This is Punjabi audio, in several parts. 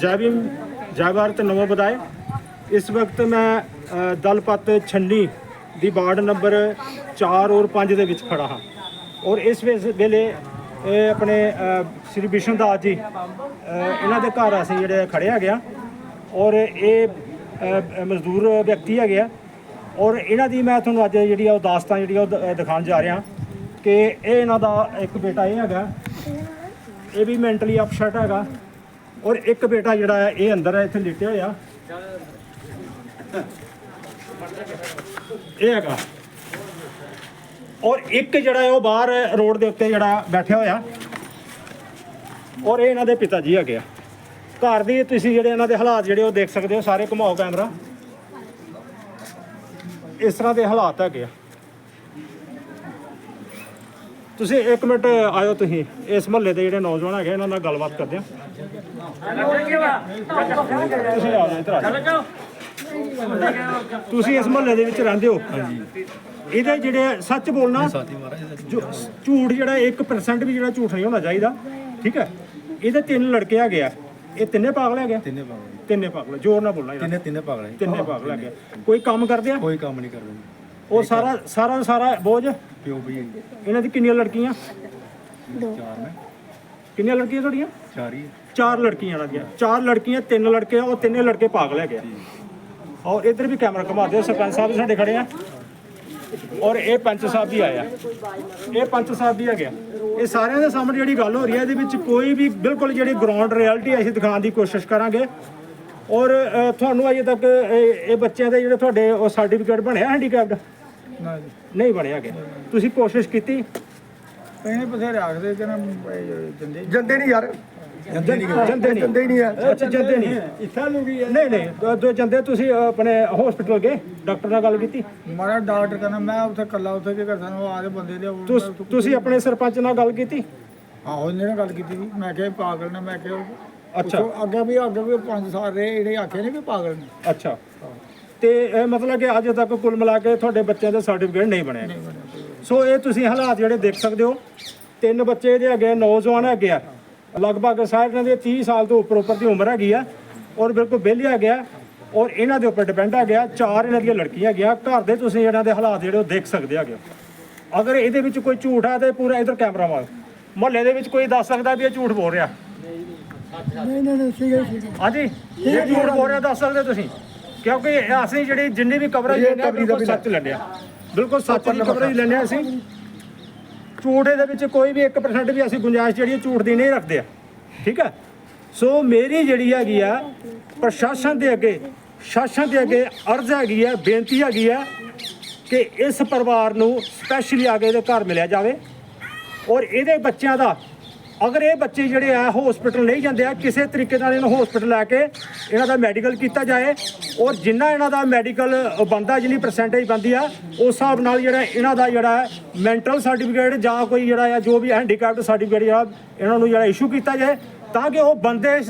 ਜੈ ਭੀਮ ਜੈ ਭਾਰਤ ਨਵੋ ਬਦਾਏ ਇਸ ਵਕਤ ਮੈਂ ਅ, ਦਲਪਤ ਛੰਨੀ ਦੀ ਵਾਰਡ ਨੰਬਰ 4 ਔਰ 5 ਦੇ ਵਿੱਚ ਖੜਾ ਹਾਂ। ਔਰ ਇਸ ਵੇਸ- ਵੇਲੇ ਇਹ ਆਪਣੇ ਸ਼੍ਰੀ ਵਿਸ਼ਨ ਦਾਸ ਜੀ ਇਹਨਾਂ ਦੇ ਘਰ ਅਸੀਂ ਜਿਹੜੇ ਖੜੇ ਹੈਗੇ ਆ। ਔਰ ਇਹ ਮਜ਼ਦੂਰ ਵਿਅਕਤੀ ਹੈਗੇ ਆ। ਔਰ ਇਹਨਾਂ ਦੀ ਮੈਂ ਤੁਹਾਨੂੰ ਅੱਜ ਜਿਹੜੀ ਆ ਉਹ ਦਾਸਤਾਨ ਜਿਹੜੀ ਉਹ ਦ- ਦਿਖਾਉਣ ਜਾ ਰਿਹਾ। ਕਿ ਇਹ ਇਹਨਾਂ ਦਾ ਇੱਕ ਬੇਟਾ ਇਹ ਹੈਗਾ। ਇਹ ਵੀ ਮੈਂਟਲੀ ਅਪਸੈਟ ਹੈਗਾ। ਔਰ ਇੱਕ ਬੇਟਾ ਜਿਹੜਾ ਹੈ, ਇਹ ਅੰਦਰ ਹੈ, ਇੱਥੇ ਲਿਟਿਆ ਹੋਇਆ। ਇਹ ਹੈਗਾ। ਔਰ ਇੱਕ ਜਿਹੜਾ ਉਹ ਬਾਹਰ ਰੋਡ ਦੇ ਉੱਤੇ ਜਿਹੜਾ ਬੈਠਿਆ ਹੋਇਆ। ਔਰ ਇਹ ਇਹਨਾਂ ਦੇ ਪਿਤਾ ਜੀ ਹੈਗੇ ਆ। ਘਰ ਦੀ ਤੁਸੀਂ ਜਿਹੜੇ ਇਹਨਾਂ ਦੇ ਹਾਲਾਤ ਜਿਹੜੇ ਉਹ ਦੇਖ ਸਕਦੇ ਹੋ, ਸਾਰੇ ਘੁਮਾਓ ਕੈਮਰਾ। ਇਸ ਤਰ੍ਹਾਂ ਦੇ ਹਾਲਾਤ ਹੈਗੇ ਆ। ਤੁਸੀਂ 1 ਮਿੰਟ ਆਇਓ ਤੁਸੀਂ ਇਸ ਮਹੱਲੇ ਦੇ ਜਿਹੜੇ ਨੌਜਵਾਨ ਹੈਗੇ ਇਹਨਾਂ ਨਾਲ ਗੱਲਬਾਤ ਕਰਦੇ ਆ ਤੁਸੀਂ ਆ ਜਾਓ ਇੱਧਰ ਆ ਜਾਓ। ਤੁਸੀਂ ਇਸ ਮਹੱਲੇ ਦੇ ਵਿੱਚ ਰਹਿੰਦੇ ਹੋ। ਇਹਦੇ ਜਿਹੜੇ ਸੱਚ ਬੋਲਣਾ ਜੋ ਝੂਠ ਜਿਹੜਾ 1% ਵੀ ਜਿਹੜਾ ਝੂਠ ਨਹੀਂ ਹੋਣਾ ਚਾਹੀਦਾ ਠੀਕ ਹੈ? ਇਹਦੇ ਤਿੰਨ ਲੜਕੇ ਹੈਗੇ ਆ। ਇਹ ਤਿੰਨੇ ਪਾਗਲ ਹੈਗੇ? ਆ? ਤਿੰਨੇ ਪਾਗਲ। ਤਿੰਨੇ ਪਾਗਲ ਜ਼ੋਰ ਨਾਲ ਬੋਲਣਾ ਤਿੰਨੇ ਤਿੰਨੇ ਪਾਗਲ ਹੈ। ਤਿੰਨੇ ਪਾਗਲ ਹੈਗੇ। ਆ। ਕੋਈ ਕੰਮ ਕਰਦੇ ਆ? ਕੋਈ ਕੰਮ ਨਹੀਂ ਕਰਦੇ। ਉਹ ਸਾਰਾ ਸਾਰਾ ਸਾਰਾ ਬੋਝ ਪਿਓ ਵੀ ਹੈ। ਇਹਨਾਂ ਦੀ ਕਿੰਨੀਆਂ ਲੜਕੀਆਂ? ਚਾਰ ਨੇ। ਕਿੰਨੀਆਂ ਲੜਕੀਆਂ ਤੁਹਾਡੀਆਂ? ਚਾਰ ਹੀ ਹੈ। ਚਾਰ ਲੜਕੀਆਂ ਇਹਨਾਂ ਦੀਆਂ ਚਾਰ ਲੜਕੀਆਂ ਤਿੰਨ ਲੜਕੇ ਆ ਉਹ ਤਿੰਨੇ ਲੜਕੇ ਪਾਗਲ ਹੈਗੇ ਆ ਔਰ ਇੱਧਰ ਵੀ ਕੈਮਰਾ ਘੁਮਾ ਦਿਓ ਸਰਪੰਚ ਸਾਹਿਬ ਵੀ ਸਾਡੇ ਖੜੇ ਆ। ਔਰ ਇਹ ਪੰਚ ਸਾਹਿਬ ਵੀ ਆਏ ਆ ਇਹ ਪੰਚ ਸਾਹਿਬ ਵੀ ਹੈਗੇ ਆ। ਇਹ ਸਾਰਿਆਂ ਦੇ ਸਾਹਮਣੇ ਜਿਹੜੀ ਗੱਲ ਹੋ ਰਹੀ ਹੈ ਇਹਦੇ ਵਿੱਚ ਕੋਈ ਵੀ ਬਿਲਕੁਲ ਜਿਹੜੀ ਗਰਾਊਂਡ ਰਿਐਲਿਟੀ ਅਸੀਂ ਦਿਖਾਉਣ ਦੀ ਕੋਸ਼ਿਸ਼ ਕਰਾਂਗੇ। ਔਰ ਅ, ਤੁਹਾਨੂੰ ਅਜੇ ਤੱਕ ਇਹ ਇਹ ਬੱਚਿਆਂ ਦੇ ਜਿਹੜੇ ਤੁਹਾਡੇ ਉਹ ਸਰਟੀਫਿਕੇਟ ਬਣਿਆ ਹੈਂਡੀਕੈਪਡ ਨਾ ਜੀ ਨਹੀਂ ਬਣਿਆ ਹੈਗੇ ਤੁਸੀਂ ਕੋਸ਼ਿਸ਼ ਕੀਤੀ? ਇਹਨੇ ਬਥੇਰੇ ਆਖਦੇ ਕਿ ਨਾ ਦਿੰਦੇ ਜੰਦੇ ਨਹੀਂ ਯਾਰ। ਜੰਦੇ ਨਹੀਂ। ਜੰਦੇ ਨਹੀਂ। ਜੰਦੇ ਹੀ ਨਹੀਂ ਆ। ਅੱਛਾ ਜੰਦੇ ਨਹੀਂ। ਇੱਥਾ ਲੂਗੀ ਨਹੀਂ ਨਹੀਂ। ਦੋ- ਦੋ ਜੰਦੇ ਤੁਸੀਂ ਆਪਣੇ ਹਸਪੀਟਲ ਗਏ? ਡਾਕਟਰ ਨਾਲ ਗੱਲ ਕੀਤੀ? ਮਾਰਾ ਡਾਕਟਰ ਕਹਿੰਦਾ ਮੈਂ ਉੱਥੇ ਕੱਲਾ ਉੱਥੇ ਕੀ ਕਰਦਾ ਉਹ ਆਦੇ ਬੰਦੇ ਦੇ ਤੁਸ- ਤੁਸੀਂ ਆਪਣੇ ਸਰਪੰਚ ਨਾਲ ਗੱਲ ਕੀਤੀ? ਆਹੋ ਇਹਨੇ ਨਾਲ ਗੱਲ ਕੀਤੀ ਸੀ ਮੈਂ ਕਿਹਾ ਇਹ ਪਾਗਲ ਨੇ ਮੈਂ ਕਿਹਾ ਅੱਛਾ। ਉੱਥੋਂ ਅੱਗੇ ਵੀ ਅੱਗੇ ਵੀ 5 ਸਾਲ ਰਹੇ ਜਿਹੜੇ ਆਖੇ ਨੇ ਵੀ ਪਾਗਲ ਨੇ। ਅੱਛਾ। ਤੇ ਇਹ ਮਤਲਬ ਕਿ ਅੱਜ ਤੱਕ ਕੁੱਲ ਮਿਲਾ ਕੇ ਤੁਹਾਡੇ ਬੱਚਿਆਂ ਦੇ ਸਰਟੀਫਿਕੇਟ ਨਹੀਂ ਬਣੇ ਸੋ ਇਹ ਤੁਸੀਂ ਹਾਲਾਤ ਜਿਹੜੇ ਦੇਖ ਸਕਦੇ ਹੋ। ਤਿੰਨ ਬੱਚੇ ਦੇ ਆ, ਨੌਜਵਾਨ ਹੈਗੇ ਆ। ਲਗਭਗ ਸਾਰਿਆਂ ਦੇ 30 ਸਾਲ ਤੋਂ ਉੱਪਰ ਉੱਪਰ ਦੀ ਉਮਰ ਹੈਗੀ ਆ ਔਰ ਬਿਲਕੁਲ ਵਿਹਲੇ ਹੈਗੇ ਆ ਔਰ ਇਹਨਾਂ ਦੇ ਉੱਪਰ ਡਿਪੈਂਡ ਆ। ਚਾਰ ਇਹਨਾਂ ਦੀਆਂ ਲੜਕੀਆਂ ਹੈਗੀਆਂ। ਘਰ ਦੇ ਤੁਸੀਂ ਇਹਨਾਂ ਦੇ ਹਾਲਾਤ ਜਿਹੜੇ ਉਹ ਦੇਖ ਸਕਦੇ ਹੈਗੇ। ਅਗਰ ਇਹਦੇ ਵਿੱਚ ਕੋਈ ਝੂਠ ਹੈ ਤੇ ਪੂਰਾ ਇਧਰ ਕੈਮਰਾ ਮਾਰ। ਮੁਹੱਲੇ ਦੇ ਵਿੱਚ ਕੋਈ ਦੱਸ ਸਕਦਾ ਵੀ ਇਹ ਝੂਠ ਬੋਲ ਰਿਹਾ। ਨਹੀਂ ਨਹੀਂ ਨਹੀਂ ਹਾਂਜੀ? ਇਹ ਝੂਠ ਬੋਲ ਰਿਹਾ ਦੱਸ ਸਕਦੇ ਤੁਸੀਂ? ਕਿਉਂਕਿ ਅਸੀਂ ਜਿਹੜੀ ਜਿੰਨੀ ਵੀ ਕਵਰੇਜ ਲੈਂਦੇ ਆ ਬਿਲਕੁਲ ਸੱਚ ਲੈਂਦੇ ਆ। ਬਿਲਕੁਲ ਸੱਚ ਦੀ ਕਵਰੇਜ ਲੈਂਦੇ ਆ ਅਸੀਂ। ਝੂਠ ਦੇ ਵਿੱਚ ਕੋਈ ਵੀ 1% ਵੀ ਅਸੀਂ ਗੁੰਜਾਇਸ਼ ਜਿਹੜੀ ਹੈ ਝੂਠ ਦੀ ਨਹੀਂ ਰੱਖਦੇ ਆ। ਠੀਕ ਹੈ ਸੋ ਮੇਰੀ ਜਿਹੜੀ ਹੈਗੀ ਆ ਪ੍ਰਸ਼ਾਸਨ ਦੇ ਅੱਗੇ ਸ਼ਾਸਨ ਦੇ ਅੱਗੇ ਅਰਜ਼ ਹੈਗੀ ਆ ਬੇਨਤੀ ਹੈਗੀ ਆ ਕਿ ਇਸ ਪਰਿਵਾਰ ਨੂੰ ਸਪੈਸ਼ਲੀ ਆ ਕੇ ਇਹਦੇ ਘਰ ਮਿਲਿਆ ਜਾਵੇ। ਔਰ ਇਹਦੇ ਬੱਚਿਆਂ ਦਾ ਅਗਰ ਇਹ ਬੱਚੇ ਜਿਹੜੇ ਆ ਹਸਪੀਟਲ ਨਹੀਂ ਜਾਂਦੇ ਆ, ਕਿਸੇ ਤਰੀਕੇ ਨਾਲ ਇਹਨੂੰ ਹਸਪੀਟਲ ਲੈ ਕੇ ਇਹਨਾਂ ਦਾ ਮੈਡੀਕਲ ਕੀਤਾ ਜਾਏ, ਔਰ ਜਿੰਨਾ ਇਹਨਾਂ ਦਾ ਮੈਡੀਕਲ ਬੰਦਾ ਜਿੰਨੀ ਪਰਸੈਂਟੇਜ ਬੰਦੀ ਆ, ਉਸ ਹਿਸਾਬ ਨਾਲ ਜਿਹੜਾ ਇਹਨਾਂ ਦਾ ਜਿਹੜਾ ਮੈਂਟਲ ਸਰਟੀਫਿਕੇਟ ਜਾਂ ਕੋਈ ਜਿਹੜਾ ਆ, ਜੋ ਵੀ ਹੈਂਡੀਕੈਪਡ ਸਰਟੀਫਿਕੇਟ ਜਿਹੜਾ ਇਹਨਾਂ ਨੂੰ ਜਿਹੜਾ ਇਸ਼ੂ ਕੀਤਾ ਜਾਏ, ਤਾਂ ਕਿ ਉਹ ਬੰਦੇ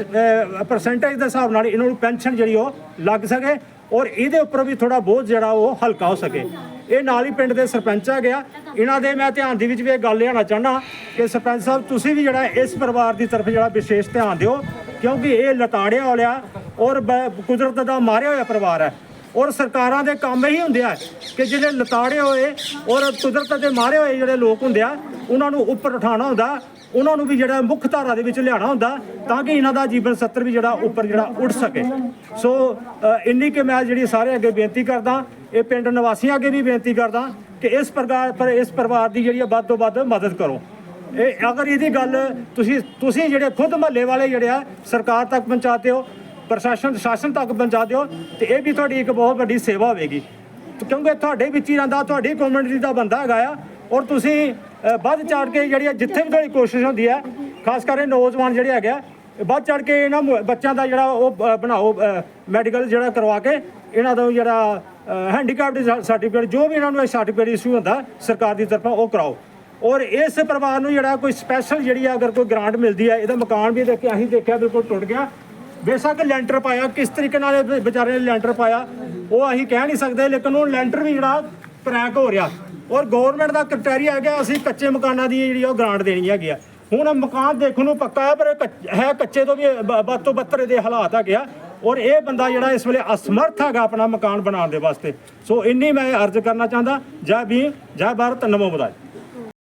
ਪਰਸੈਂਟੇਜ ਦੇ ਹਿਸਾਬ ਨਾਲ ਇਹਨਾਂ ਨੂੰ ਪੈਨਸ਼ਨ ਜਿਹੜੀ ਉਹ ਲੱਗ ਸਕੇ, ਔਰ ਇਹਦੇ ਉੱਪਰ ਵੀ ਥੋੜਾ ਬੋਝ ਜਿਹੜਾ ਉਹ ਹਲਕਾ ਹੋ ਸਕੇ। ਇਹ ਨਾਲ ਹੀ ਪਿੰਡ ਦੇ ਸਰਪੰਚ ਆ ਗਿਆ। ਇਹਨਾਂ ਦੇ ਮੈਂ ਧਿਆਨ ਦੇ ਵਿੱਚ ਵੀ ਇਹ ਗੱਲ ਲਿਆਉਣਾ ਚਾਹਨਾ ਕਿ ਸਰਪੰਚ ਸਾਹਿਬ, ਤੁਸੀਂ ਵੀ ਜਿਹੜਾ ਇਸ ਪਰਿਵਾਰ ਦੀ ਤਰਫ ਜਿਹੜਾ ਵਿਸ਼ੇਸ਼ ਧਿਆਨ ਦਿਓ, ਕਿਉਂਕਿ ਇਹ ਲਤਾੜਿਆ ਵਾਲਿਆ ਔਰ ਕੁਦਰਤ ਦਾ ਮਾਰਿਆ ਹੋਇਆ ਪਰਿਵਾਰ ਹੈ। ਔਰ ਸਰਕਾਰਾਂ ਦੇ ਕੰਮ ਇਹੀ ਹੁੰਦੇ ਆ ਕਿ ਜਿਹੜੇ ਲਤਾੜੇ ਹੋਏ ਔਰ ਕੁਦਰਤ ਦੇ ਮਾਰੇ ਹੋਏ ਜਿਹੜੇ ਲੋਕ ਹੁੰਦੇ ਆ, ਉਹਨਾਂ ਨੂੰ ਉੱਪਰ ਉਠਾਉਣਾ ਹੁੰਦਾ ਉਹਨਾਂ ਨੂੰ ਵੀ ਜਿਹੜਾ ਮੁੱਖ ਧਾਰਾ ਦੇ ਵਿੱਚ ਲਿਆਉਣਾ ਹੁੰਦਾ ਤਾਂ ਕਿ ਇਹਨਾਂ ਦਾ ਜੀਵਨ ਸੱਤਰ ਵੀ ਜਿਹੜਾ ਉੱਪਰ ਜਿਹੜਾ ਉੱਠ ਸਕੇ। ਸੋ ਇੰਨੀ ਕਿ ਮੈਂ ਜਿਹੜੀ ਸਾਰੇ ਅੱਗੇ ਬੇਨਤੀ ਕਰਦਾ, ਇਹ ਪਿੰਡ ਨਿਵਾਸੀਆਂ ਅੱਗੇ ਵੀ ਬੇਨਤੀ ਕਰਦਾ ਕਿ ਇਸ ਪ੍ਰਕਾਰ ਪਰ ਇਸ ਪਰਿਵਾਰ ਦੀ ਜਿਹੜੀ ਆ ਵੱਧ ਤੋਂ ਵੱਧ ਮਦਦ ਕਰੋ। ਇਹ ਅਗਰ ਇਹਦੀ ਗੱਲ ਤੁਸੀਂ ਤੁਸੀਂ ਜਿਹੜੇ ਖੁਦ ਮਹੱਲੇ ਵਾਲੇ ਜਿਹੜੇ ਆ, ਸਰਕਾਰ ਤੱਕ ਪਹੁੰਚਾਤੇ ਹੋ, ਪ੍ਰਸ਼ਾਸਨ ਸ਼ਾਸਨ ਤੱਕ ਪਹੁੰਚਾ ਦਿਓ ਤੇ ਇਹ ਵੀ ਤੁਹਾਡੀ ਇੱਕ ਬਹੁਤ ਵੱਡੀ ਸੇਵਾ ਹੋਵੇਗੀ। ਕਿਉਂਕਿ ਤੁਹਾਡੇ ਵਿੱਚ ਹੀ ਰਹਿੰਦਾ, ਤੁਹਾਡੀ ਕਮਿਊਨਿਟੀ ਦਾ ਬੰਦਾ ਹੈਗਾ ਆ, ਔਰ ਤੁਸੀਂ ਵੱਧ ਚੜ ਕੇ ਜਿਹੜੀ ਹੈ ਜਿੱਥੇ ਵੀ ਤੁਹਾਡੀ ਕੋਸ਼ਿਸ਼ ਹੁੰਦੀ ਹੈ ਖਾਸ ਕਰਕੇ ਨੌਜਵਾਨ ਜਿਹੜੇ ਹੈਗੇ ਆ ਵੱਧ ਚੜ ਕੇ ਇਹਨਾਂ ਮੁ- ਬੱਚਿਆਂ ਦਾ ਜਿਹੜਾ ਉਹ ਅ, ਬਣਾਓ ਮੈਡੀਕਲ ਜਿਹੜਾ ਕਰਵਾ ਕੇ ਇਹਨਾਂ ਦਾ ਜਿਹੜਾ ਹੈਂਡੀਕੈਪਡ ਸਰਟੀਫਿਕੇਟ ਜੋ ਵੀ ਇਹਨਾਂ ਨੂੰ ਸਰਟੀਫਿਕੇਟ ਇਸ਼ੂ ਹੁੰਦਾ ਸਰਕਾਰ ਦੀ ਤਰਫੋਂ ਉਹ ਕਰਾਓ। ਔਰ ਇਸ ਪਰਿਵਾਰ ਨੂੰ ਜਿਹੜਾ ਕੋਈ ਸਪੈਸ਼ਲ ਜਿਹੜੀ ਆ ਅਗਰ ਕੋਈ ਗ੍ਰਾਂਟ ਮਿਲਦੀ ਹੈ ਇਹਦਾ ਮਕਾਨ ਵੀ ਦੇਖਿਆ ਅਸੀਂ ਦੇਖਿਆ ਬਿਲਕੁਲ ਟੁੱਟ ਗਿਆ। ਬੇਸ਼ੱਕ ਲੈਂਟਰ ਪਾਇਆ ਕਿਸ ਤਰੀਕੇ ਨਾਲ ਇਹ ਵਿਚਾਰੇ ਨੇ ਲੈਂਟਰ ਪਾਇਆ ਉਹ ਅਸੀਂ ਕਹਿ ਨਹੀਂ ਸਕਦੇ ਲੇਕਿਨ ਉਹ ਲੈਂਟਰ ਵੀ ਜਿਹੜਾ ਕਰੈਕ ਹੋ ਰਿਹਾ। ਔਰ ਗਵਰਨਮੈਂਟ ਦਾ ਕ੍ਰਾਈਟੇਰੀਆ ਹੈਗਾ, ਅਸੀਂ ਕੱਚੇ ਮਕਾਨਾਂ ਦੀ ਜਿਹੜੀ ਉਹ ਗ੍ਰਾਂਟ ਦੇਣੀ ਹੈਗੀ ਆ। ਹੁਣ ਮਕਾਨ ਦੇਖਣ ਨੂੰ ਪੱਕਾ ਹੈ, ਪਰ ਕੱਚ- ਹੈ ਕੱਚੇ ਤੋਂ ਵੀ ਵੱਧ ਤੋਂ ਬੱਤਰ ਇਹਦੇ ਹਾਲਾਤ ਆ। ਗਿਆ ਔਰ ਇਹ ਬੰਦਾ ਜਿਹੜਾ ਇਸ ਵੇਲੇ ਅਸਮਰਥ ਹੈਗਾ ਆਪਣਾ ਮਕਾਨ ਬਣਾਉਣ ਦੇ ਵਾਸਤੇ। ਸੋ ਇੰਨੀ ਮੈਂ ਅਰਜ਼ ਕਰਨਾ ਚਾਹੁੰਦਾ, ਜੈ ਭੀਮ, ਜੈ ਭਾਰਤ, ਨਮੋ ਬੁਦਾਈ